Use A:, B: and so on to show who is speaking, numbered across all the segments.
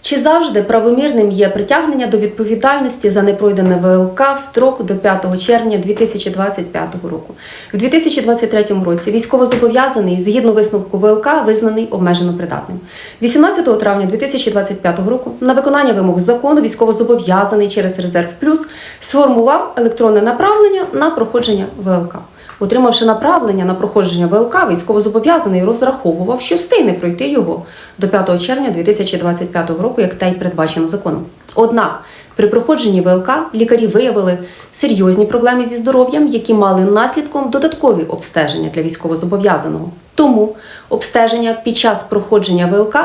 A: Чи завжди правомірним є притягнення до відповідальності за непройдене ВЛК в строк до 5 червня 2025 року? В 2023 році військовозобов'язаний згідно висновку ВЛК визнаний обмежено придатним. 18 травня 2025 року на виконання вимог закону військовозобов'язаний через резерв плюс сформував електронне направлення на проходження ВЛК. Отримавши направлення на проходження ВЛК, військовозобов'язаний розраховував, що встигне пройти його до 5 червня 2025 року, як те й передбачено законом. Однак при проходженні ВЛК лікарі виявили серйозні проблеми зі здоров'ям, які мали наслідком додаткові обстеження для військовозобов'язаного. Тому обстеження під час проходження ВЛК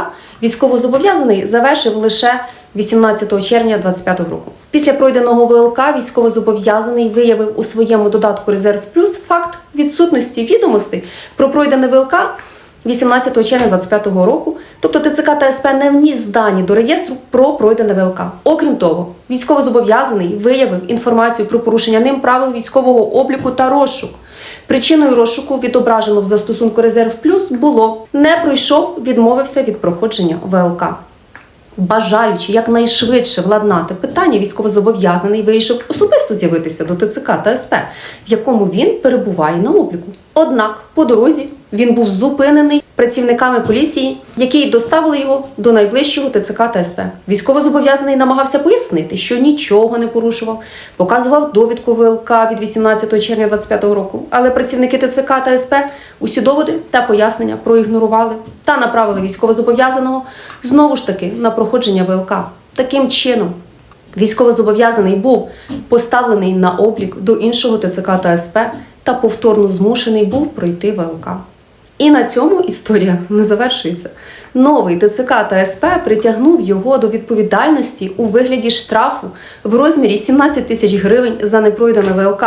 A: військовозобов'язаний завершив лише 18 червня 2025 року. Після пройденого ВЛК військовозобов'язаний виявив у своєму додатку Резерв Плюс факт відсутності відомостей про пройдене ВЛК 18 червня 2025 року. Тобто ТЦК та СП не вніс дані до реєстру про пройдене ВЛК. Окрім того, військовозобов'язаний виявив інформацію про порушення ним правил військового обліку та розшук. Причиною розшуку, відображено в застосунку Резерв Плюс, було не пройшов, відмовився від проходження ВЛК. Бажаючи якнайшвидше владнати питання, військовозобов'язаний вирішив особисто з'явитися до ТЦК та СП, в якому він перебуває на обліку. Однак по дорозі він був зупинений працівниками поліції, які доставили його до найближчого ТЦК та СП. Військовозобов'язаний намагався пояснити, що нічого не порушував, показував довідку ВЛК від 18 червня 2025 року. Але працівники ТЦК та СП усі доводи та пояснення проігнорували та направили військовозобов'язаного знову ж таки на проходження ВЛК. Таким чином, військовозобов'язаний був поставлений на облік до іншого ТЦК та СП та повторно змушений був пройти ВЛК. І на цьому історія не завершується. Новий ТЦК та СП притягнув його до відповідальності у вигляді штрафу в розмірі 17 тисяч гривень за непройдене ВЛК.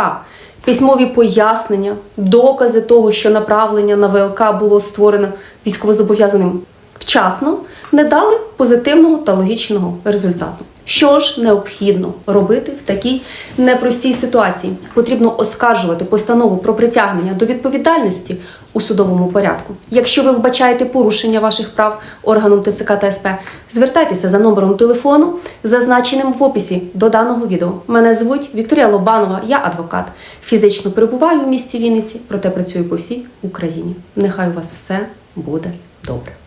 A: Письмові пояснення, докази того, що направлення на ВЛК було створено військовозобов'язаним вчасно, не дали позитивного та логічного результату. Що ж необхідно робити в такій непростій ситуації? Потрібно оскаржувати постанову про притягнення до відповідальності у судовому порядку. Якщо ви вбачаєте порушення ваших прав органом ТЦК та СП, звертайтеся за номером телефону, зазначеним в описі до даного відео. Мене звуть Вікторія Лобанова, я адвокат. Фізично перебуваю в місті Вінниці, проте працюю по всій Україні. Нехай у вас все буде добре.